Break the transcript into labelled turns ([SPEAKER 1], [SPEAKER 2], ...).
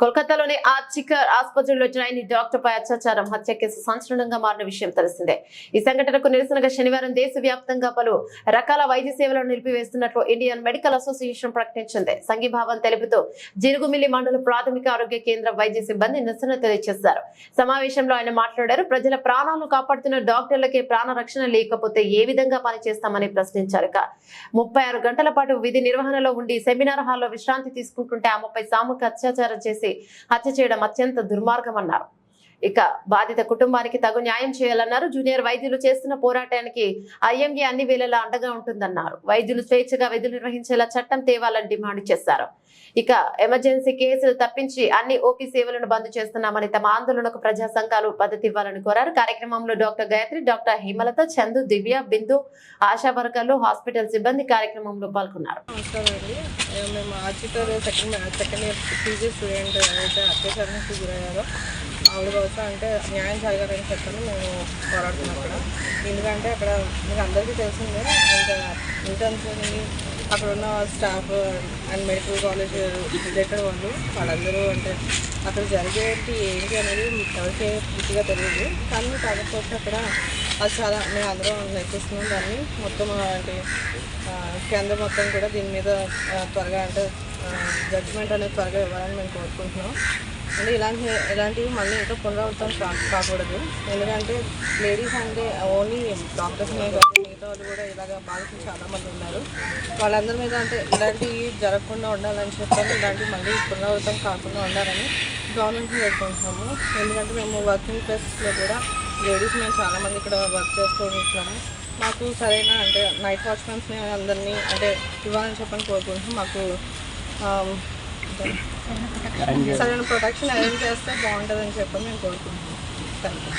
[SPEAKER 1] కోల్కతాలోని ఆర్చికర్ ఆసుపత్రిలో trainee doctor పై అత్యాచారం హత్య కేసు సంచలనంగా మారిన విషయం తెలిసిందే. ఈ సంఘటనకు నిరసనగా శనివారం దేశవ్యాప్తంగా పలు రకాల వైద్య సేవలను నిలిపివేస్తున్నట్లు ఇండియన్ మెడికల్ అసోసియేషన్ ప్రకటించింది. సంఘీభావం తెలుపుతూ జిరుగుమిల్లి మండల ప్రాథమిక ఆరోగ్య కేంద్ర వైద్య సిబ్బంది నిరసన తెలియజేశారు. సమావేశంలో ఆయన మాట్లాడారు ప్రజల ప్రాణాలను కాపాడుతున్న డాక్టర్లకే ప్రాణ రక్షణ లేకపోతే ఏ విధంగా పనిచేస్తామని ప్రశ్నించారు. ముప్పై ఆరు గంటల పాటు విధి నిర్వహణలో ఉండి సెమినార్ హాల్లో విశ్రాంతి తీసుకుంటుంటే ఆమెపై సామూహిక అత్యాచారం చేసి హత్య చేయడం అత్యంత దుర్మార్గమన్నారు. ఇక బాధిత కుటుంబానికి తగు న్యాయం చేయాలన్నారు. జూనియర్ వైద్యులు చేస్తున్న పోరాటానికి ఐఎంఏ అన్ని వేళలా అండగా ఉంటుందన్నారు. వైద్యులు స్వేచ్ఛగా విధులు నిర్వహించేలా చట్టం తేవాలని డిమాండ్ చేశారు. ఇక ఎమర్జెన్సీ కేసులు తప్పించి అన్ని ఓపీ సేవలను బంద్ చేస్తున్నామని తమ ఆందోళనకు ప్రజా సంఘాలు మద్దతు ఇవ్వాలని కోరారు. కార్యక్రమంలో డాక్టర్ గాయత్రి డాక్టర్ హేమలత చందు దివ్య బిందు ఆశా వర్గాలు హాస్పిటల్ సిబ్బంది కార్యక్రమంలో పాల్గొన్నారు.
[SPEAKER 2] మేము second second year PG student అయితే అత్యాచారానికి గురయ్యారో ఆవిడ కోసం అంటే న్యాయం జరగాలని చెప్పని మేము పోరాడుతున్నాం అక్కడ ఎందుకంటే అక్కడ మీకు అందరికీ తెలిసిందే ఇంకా ఇంటర్న్స్ అక్కడ ఉన్న staff and medical college related వాళ్ళు వాళ్ళందరూ అంటే అక్కడ జరిగేటి ఏంటి అనేది ఎవరికే పూర్తిగా తెలియదు. కానీ కాకపోతే అక్కడ అది చాలా మేము అందరం నిరసిస్తున్నాం దాన్ని మొత్తం అంటే కేంద్రం మొత్తం కూడా దీని మీద త్వరగా అంటే జడ్జిమెంట్ అనేది త్వరగా ఇవ్వాలని మేము కోరుకుంటున్నాం. అంటే ఇలాంటి ఇలాంటివి మళ్ళీ ఇంకా పునరావృతం కా కాకూడదు. ఎందుకంటే లేడీస్ అంటే ఓన్లీ డాక్టర్స్నే కాదు మిగతా వాళ్ళు కూడా ఇలాగ బాధితులు చాలామంది ఉన్నారు. వాళ్ళందరి మీద అంటే ఇలాంటివి జరగకుండా ఉండాలని చెప్పని ఇలాంటివి మళ్ళీ పునరావృతం కాకుండా ఉండాలని గవర్నమెంట్ని పెట్టుకుంటున్నాము ఎందుకంటే మేము వర్కింగ్ ప్లేసెస్లో కూడా లేడీస్ మేము చాలామంది ఇక్కడ వర్క్ చేస్తూ ఉంటున్నాము. మాకు సరైన అంటే నైట్ వాచ్మెన్స్ని అందరినీ అంటే ఇవ్వాలని చెప్పని కోరుకుంటున్నాం మాకు అంటే సరైన ప్రొటెక్షన్ అరేంజ్ చేస్తే బాగుంటుందని చెప్పి మేము కోరుకుంటున్నాం థ్యాంక్ యూ